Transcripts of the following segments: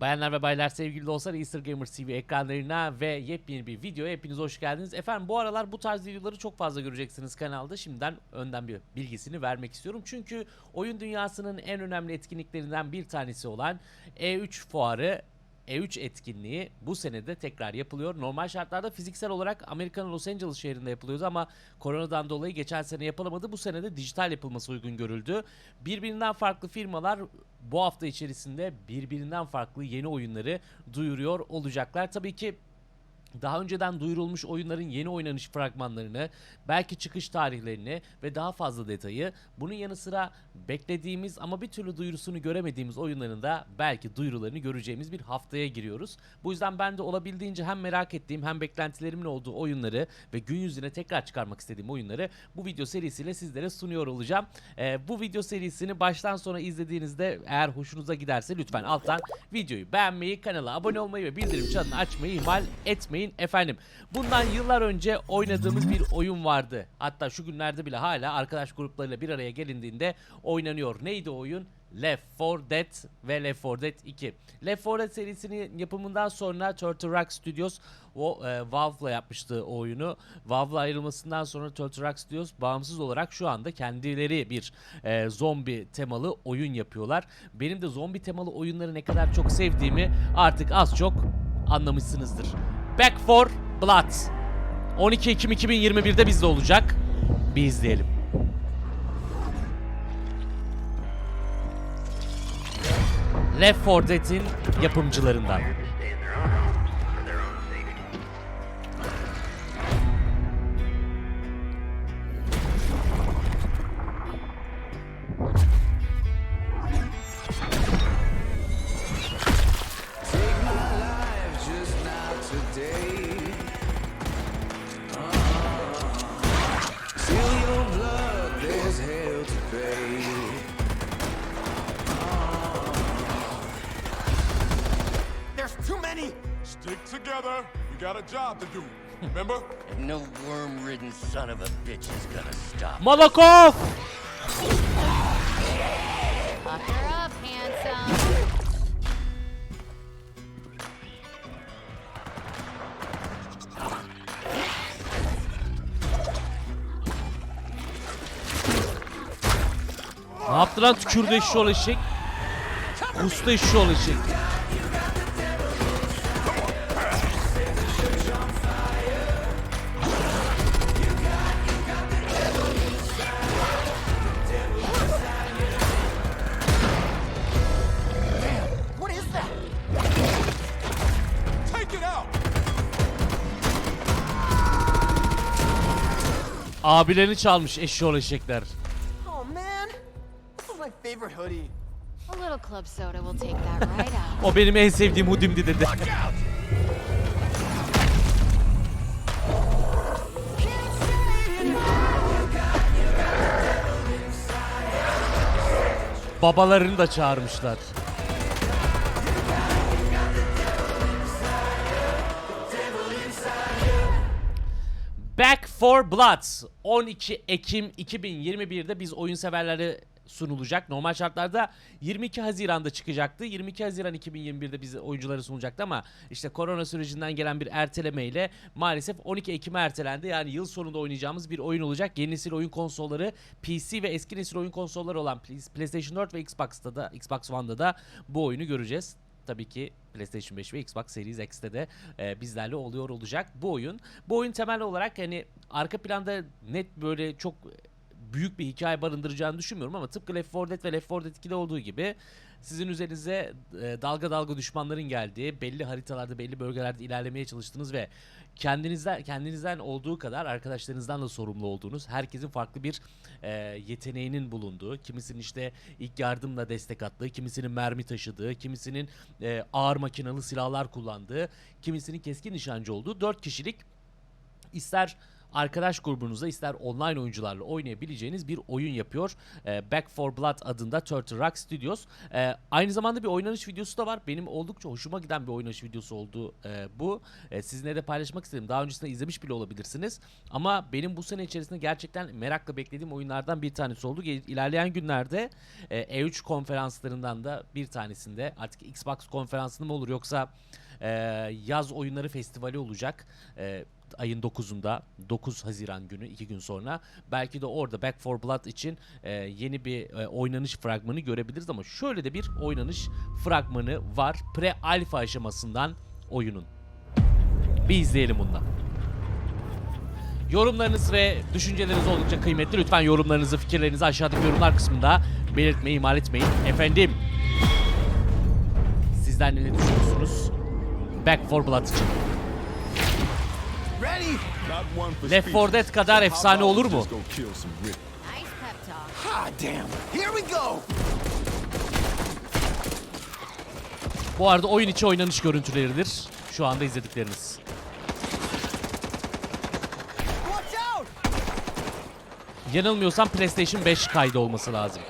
Bayanlar ve baylar sevgili dostlar Easter Gamer TV ekranlarına ve yepyeni bir videoya hepiniz hoş geldiniz. Efendim bu aralar bu tarz videoları çok fazla göreceksiniz kanalda. Şimdiden önden bir bilgisini vermek istiyorum. Çünkü oyun dünyasının en önemli etkinliklerinden bir tanesi olan E3 fuarı E3 etkinliği bu senede tekrar yapılıyor. Normal şartlarda fiziksel olarak Amerika'nın Los Angeles şehrinde yapılıyordu ama koronadan dolayı geçen sene yapılamadı. Bu sene de dijital yapılması uygun görüldü. Birbirinden farklı firmalar bu hafta içerisinde birbirinden farklı yeni oyunları duyuruyor olacaklar. Tabii ki daha önceden duyurulmuş oyunların yeni oynanış fragmanlarını, belki çıkış tarihlerini ve daha fazla detayı, bunun yanı sıra beklediğimiz ama bir türlü duyurusunu göremediğimiz oyunların da belki duyurularını göreceğimiz bir haftaya giriyoruz. Bu yüzden ben de olabildiğince hem merak ettiğim hem beklentilerimin olduğu oyunları ve gün yüzüne tekrar çıkarmak istediğim oyunları bu video serisiyle sizlere sunuyor olacağım. Ee, bu video serisini baştan sona izlediğinizde eğer hoşunuza giderse lütfen alttan videoyu beğenmeyi, kanala abone olmayı ve bildirim çanını açmayı ihmal etmeyin efendim. Bundan yıllar önce oynadığımız bir oyun vardı. Hatta şu günlerde bile hala arkadaş gruplarıyla bir araya gelindiğinde oynanıyor. Neydi o oyun? Left 4 Dead ve Left 4 Dead 2. Left 4 Dead serisinin yapımından sonra Turtle Rock Studios o e, Valve'la yapmıştı o oyunu. Valve'la ayrılmasından sonra Turtle Rock Studios bağımsız olarak şu anda kendileri bir e, zombi temalı oyun yapıyorlar. Benim de zombi temalı oyunları ne kadar çok sevdiğimi artık az çok anlamışsınızdır. Back for Blood. 12 Ekim 2021'de bizde olacak. Bir izleyelim. Left 4 Dead'in yapımcılarından. Ah. Ah. There's too many stick together. We got a job to do. Remember? And no worm-ridden son of a bitch is gonna stop. Molokov! Up her up, handsome. Yaptı lan tükürdü? Kustu eşşoğlu eşek. Take it out. Abilerini çalmış eşşoğlu eşekler. Favorite hoodie. A little club soda will take that right out. O benim en sevdiğim hudimdi dedi. Babalarını da çağırmışlar. Back for Blood 12 Ekim 2021'de biz oyun severleri sunulacak. Normal şartlarda 22 Haziran'da çıkacaktı. 22 Haziran 2021'de bize oyuncuları sunulacaktı ama işte korona sürecinden gelen bir ertelemeyle maalesef 12 Ekim'e ertelendi. Yani yıl sonunda oynayacağımız bir oyun olacak. Yeni nesil oyun konsolları PC ve eski nesil oyun konsolları olan PlayStation 4 ve Xbox'ta da Xbox One'da da bu oyunu göreceğiz tabii ki PlayStation 5 ve Xbox Series X'te de e, bizlerle oluyor olacak bu oyun. Bu oyun temel olarak hani arka planda net böyle çok büyük bir hikaye barındıracağını düşünmüyorum ama tıpkı Left 4 Dead ve Left 4 Dead 2'de olduğu gibi sizin üzerinize e, dalga dalga düşmanların geldiği, belli haritalarda, belli bölgelerde ilerlemeye çalıştığınız ve kendinizden kendinizden olduğu kadar arkadaşlarınızdan da sorumlu olduğunuz, herkesin farklı bir e, yeteneğinin bulunduğu, kimisinin işte ilk yardımla destek attığı, kimisinin mermi taşıdığı, kimisinin e, ağır makinalı silahlar kullandığı, kimisinin keskin nişancı olduğu 4 kişilik ister arkadaş grubunuzla ister online oyuncularla oynayabileceğiniz bir oyun yapıyor. E, Back 4 Blood adında Turtle Rock Studios. E, aynı zamanda bir oynanış videosu da var. Benim oldukça hoşuma giden bir oynanış videosu oldu e, bu. E, sizinle de paylaşmak istedim. Daha öncesinde izlemiş bile olabilirsiniz. Ama benim bu sene içerisinde gerçekten merakla beklediğim oyunlardan bir tanesi oldu. İlerleyen günlerde e, E3 konferanslarından da bir tanesinde artık Xbox konferansında mı olur yoksa e, yaz oyunları festivali olacak. E, ayın 9'unda 9 Haziran günü 2 gün sonra belki de orada Back 4 Blood için e, yeni bir e, oynanış fragmanı görebiliriz ama şöyle de bir oynanış fragmanı var pre alfa aşamasından oyunun. Bir izleyelim bundan. Yorumlarınız ve düşünceleriniz oldukça kıymetli. Lütfen yorumlarınızı, fikirlerinizi aşağıdaki yorumlar kısmında belirtmeyi ihmal etmeyin. Efendim, sizler ne düşünüyorsunuz? Back 4 Blood için. Left 4 Dead kadar efsane olur mu? Bu arada oyun içi oynanış görüntüleridir. Şu anda izledikleriniz. Yanılmıyorsam PlayStation 5 kaydı olması lazım.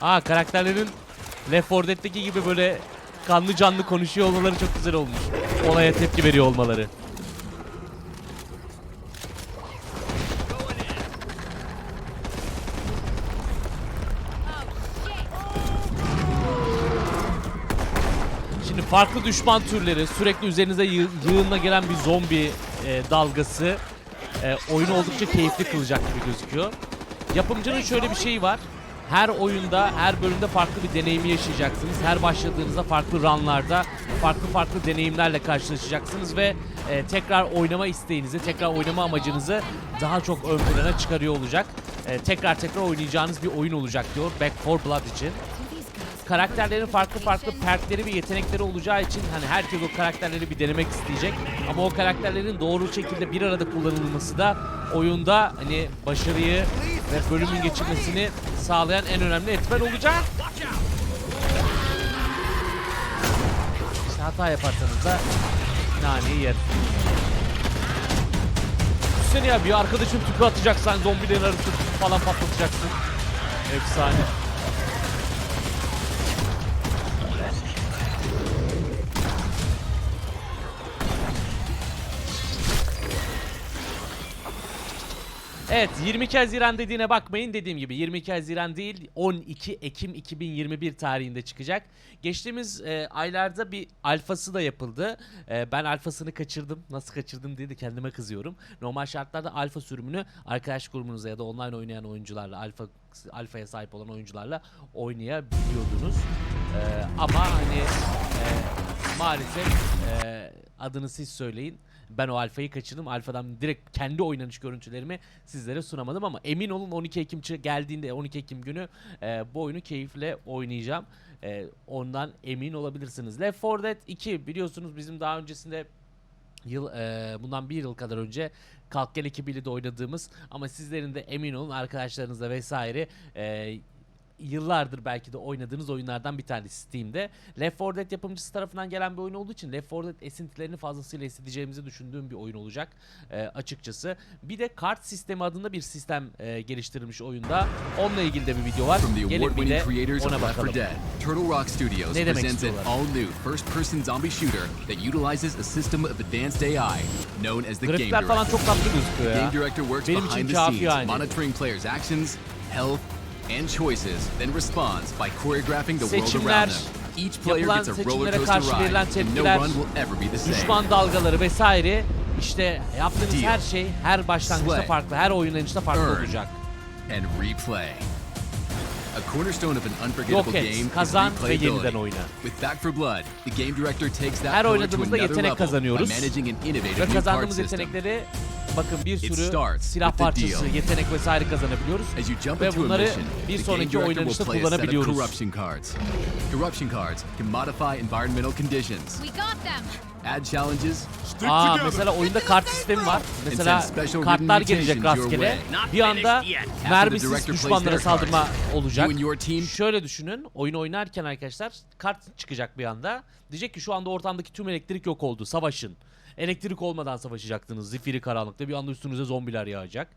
Aa karakterlerin Left 4 Dead'deki gibi böyle kanlı canlı konuşuyor olmaları çok güzel olmuş. Olaya tepki veriyor olmaları. Şimdi farklı düşman türleri, sürekli üzerinize yığ- yığınla gelen bir zombi e, dalgası e, oyunu oldukça keyifli kılacak gibi gözüküyor. Yapımcının şöyle bir şeyi var. Her oyunda, her bölümde farklı bir deneyimi yaşayacaksınız. Her başladığınızda farklı runlarda farklı farklı deneyimlerle karşılaşacaksınız ve e, tekrar oynama isteğinizi, tekrar oynama amacınızı daha çok ön plana çıkarıyor olacak. E, tekrar tekrar oynayacağınız bir oyun olacak diyor Back 4 Blood için karakterlerin farklı farklı perkleri ve yetenekleri olacağı için hani herkes o karakterleri bir denemek isteyecek. Ama o karakterlerin doğru şekilde bir arada kullanılması da oyunda hani başarıyı ve bölümün geçirmesini sağlayan en önemli etmen olacak. İşte hata yaparsanız da naneyi yer. Düşünsene ya bir arkadaşın tüpü atacaksan zombilerin arasında falan patlatacaksın. Efsane. Evet 22 Haziran dediğine bakmayın dediğim gibi 22 Haziran değil 12 Ekim 2021 tarihinde çıkacak. Geçtiğimiz e, aylarda bir alfası da yapıldı. E, ben alfasını kaçırdım. Nasıl kaçırdım diye de kendime kızıyorum. Normal şartlarda alfa sürümünü arkadaş grubunuzla ya da online oynayan oyuncularla alfa alfaya sahip olan oyuncularla oynayabiliyordunuz. E, ama hani e, maalesef e, adını siz söyleyin. Ben o alfayı kaçırdım. Alfadan direkt kendi oynanış görüntülerimi sizlere sunamadım ama emin olun 12 Ekim geldiğinde 12 Ekim günü e, bu oyunu keyifle oynayacağım. E, ondan emin olabilirsiniz. Left 4 Dead 2 biliyorsunuz bizim daha öncesinde yıl e, bundan bir yıl kadar önce Kalk Gel ekibiyle de oynadığımız ama sizlerin de emin olun arkadaşlarınızla vesaire e, yıllardır belki de oynadığınız oyunlardan bir tanesi Steam'de. Left 4 Dead yapımcısı tarafından gelen bir oyun olduğu için Left 4 Dead esintilerini fazlasıyla hissedeceğimizi düşündüğüm bir oyun olacak e, açıkçası. Bir de kart sistemi adında bir sistem e, geliştirilmiş oyunda. Onunla ilgili de bir video var. Gelin bir de ona of Left 4 bakalım. Turtle Rock Studios Ne demek presents an istiyorlar? all-new first-person zombie shooter that utilizes a system of advanced AI known as the Game Grafikler falan Director. çok tatlı gözüküyor Game ya. Director works Benim için behind the scenes, yani. monitoring players' actions, health, and choices, then responds by choreographing the world around them. Each player gets a roller coaster ride, and no run will ever be the same. Düşman dalgaları vesaire işte yaptığınız Deal. her şey her başlangıçta Slay. farklı, her oynanışta farklı Earn. olacak. And replay. A cornerstone of an Yok unforgettable et, game kazan ve yeniden oyna. With Back for Blood, the game director takes that Her to oynadığımızda another yetenek level by kazanıyoruz. managing an innovative Ve kazandığımız yetenekleri bakın bir sürü silah parçası, yetenek vesaire kazanabiliyoruz. As you jump Ve bunları bir sonraki oynanışta kullanabiliyoruz. corruption cards. Corruption cards can modify environmental conditions, We got them. add challenges, Aa mesela oyunda kart sistemi var. Mesela kartlar gelecek rastgele. Bir anda mermisiz düşmanlara saldırma olacak. Şöyle düşünün. Oyun oynarken arkadaşlar kart çıkacak bir anda. Diyecek ki şu anda ortamdaki tüm elektrik yok oldu. Savaşın. Elektrik olmadan savaşacaktınız. Zifiri karanlıkta bir anda üstünüze zombiler yağacak.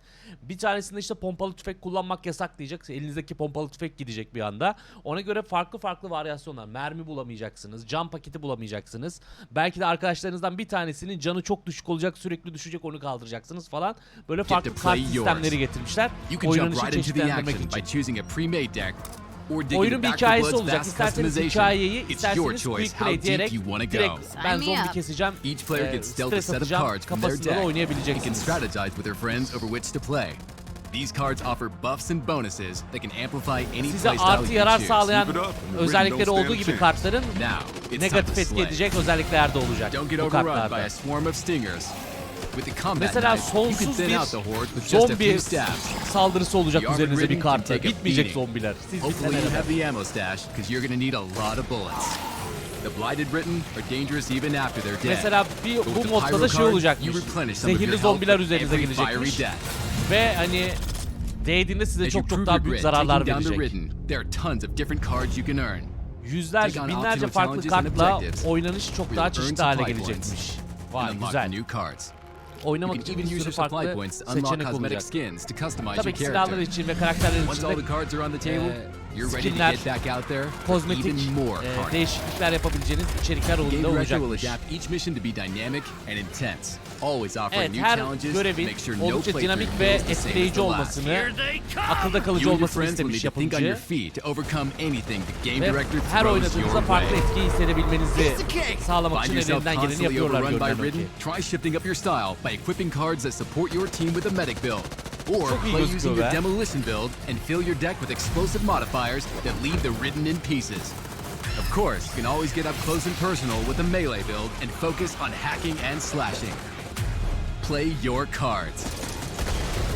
Bir tanesinde işte pompalı tüfek kullanmak yasak diyecek. Elinizdeki pompalı tüfek gidecek bir anda. Ona göre farklı farklı varyasyonlar. Mermi bulamayacaksınız. Cam paketi bulamayacaksınız. Belki de arkadaşlarınızdan bir tanesinin canı çok düşük olacak. Sürekli düşecek onu kaldıracaksınız falan. Böyle farklı kart sistemleri getirmişler. Jump Oynanışı çeşitlendirmek için. Oyunun bir hikayesi olacak. İsterseniz customization. hikayeyi, It's your isterseniz choice quick how play deep diyerek direkt go. ben zombi keseceğim. Each player e, gets dealt a stres set of atacağım cards from their kafasında da deck. They can oynayabileceksiniz. strategize with their friends over which to play. These cards offer buffs and bonuses that can amplify any Size playstyle artı you yarar choose. sağlayan özellikleri olduğu a gibi kartların negatif etki edecek özellikler de olacak Don't get bu overrun by kartlarda. Mesela sonsuz bir zombi saldırısı olacak üzerinize bir can kartta. take a Bitmeyecek beating. zombiler. Siz bitene kadar. Mesela bir, bu modda da şey olacakmış. Zehirli zombiler üzerinize gelecekmiş. Ve hani değdiğinde size çok çok daha büyük zararlar verecek. Yüzlerce, binlerce farklı kartla oynanış çok daha çeşitli hale gelecekmiş. Vay güzel. Oynamak için bir sürü farklı seçenek olacak. Tabii ki silahlar için ve karakterler için de skinler, get back out there for kozmetik even more e, değişiklikler yapabileceğiniz içerikler Game oyunda Director will olacakmış. adapt each mission to be dynamic and intense, always offering Evet new her görevin make sure no oldukça dinamik ve etkileyici olmasını, akılda kalıcı olmasını istemiş need to think on your yapımcı. feet to overcome anything the game Ve director her throws oynadığınızda farklı etki hissedebilmenizi sağlamak Find için yourself ellerinden geleni yapıyorlar görünen ki. Try shifting up your style by equipping cards that support your team with a medic build. Or play using your demolition build and fill your deck with explosive modifiers that leave the Ridden in pieces. Of course, you can always get up close and personal with a melee build and focus on hacking and slashing. Play your cards.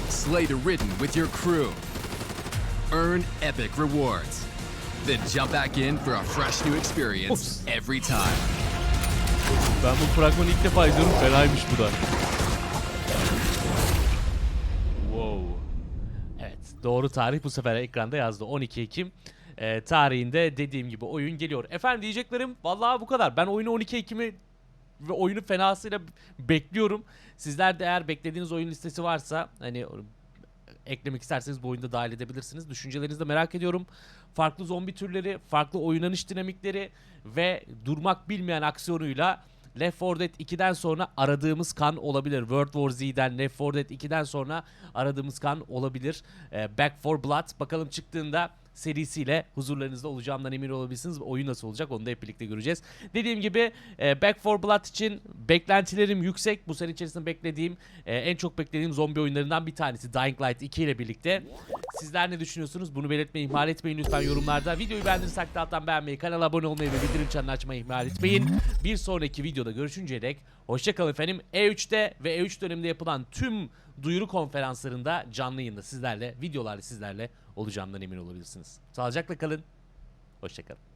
Slay the Ridden with your crew. Earn epic rewards. Then jump back in for a fresh new experience every time. Ben bu fragmanı ilk defa izliyorum. Fenaymış bu da. Doğru tarih bu sefer ekranda yazdı. 12 Ekim e, tarihinde dediğim gibi oyun geliyor. Efendim diyeceklerim vallahi bu kadar. Ben oyunu 12 Ekim'i ve oyunu fenasıyla bekliyorum. Sizler de eğer beklediğiniz oyun listesi varsa hani eklemek isterseniz bu oyunda dahil edebilirsiniz. Düşüncelerinizi de merak ediyorum. Farklı zombi türleri, farklı oynanış dinamikleri ve durmak bilmeyen aksiyonuyla Left 4 Dead 2'den sonra aradığımız kan olabilir. World War Z'den Left 4 Dead 2'den sonra aradığımız kan olabilir. Ee, Back 4 Blood bakalım çıktığında serisiyle huzurlarınızda olacağımdan emin olabilirsiniz. Oyun nasıl olacak onu da hep birlikte göreceğiz. Dediğim gibi e, Back 4 Blood için beklentilerim yüksek. Bu sene içerisinde beklediğim e, en çok beklediğim zombi oyunlarından bir tanesi Dying Light 2 ile birlikte. Sizler ne düşünüyorsunuz? Bunu belirtmeyi ihmal etmeyin lütfen yorumlarda. Videoyu beğendiysek de alttan beğenmeyi, kanala abone olmayı ve bildirim çanını açmayı ihmal etmeyin. Bir sonraki videoda görüşünceye dek hoşçakalın efendim. E3'te ve E3 döneminde yapılan tüm duyuru konferanslarında canlı yayında sizlerle, videolarla sizlerle olacağımdan emin olabilirsiniz. Sağlıcakla kalın. Hoşçakalın.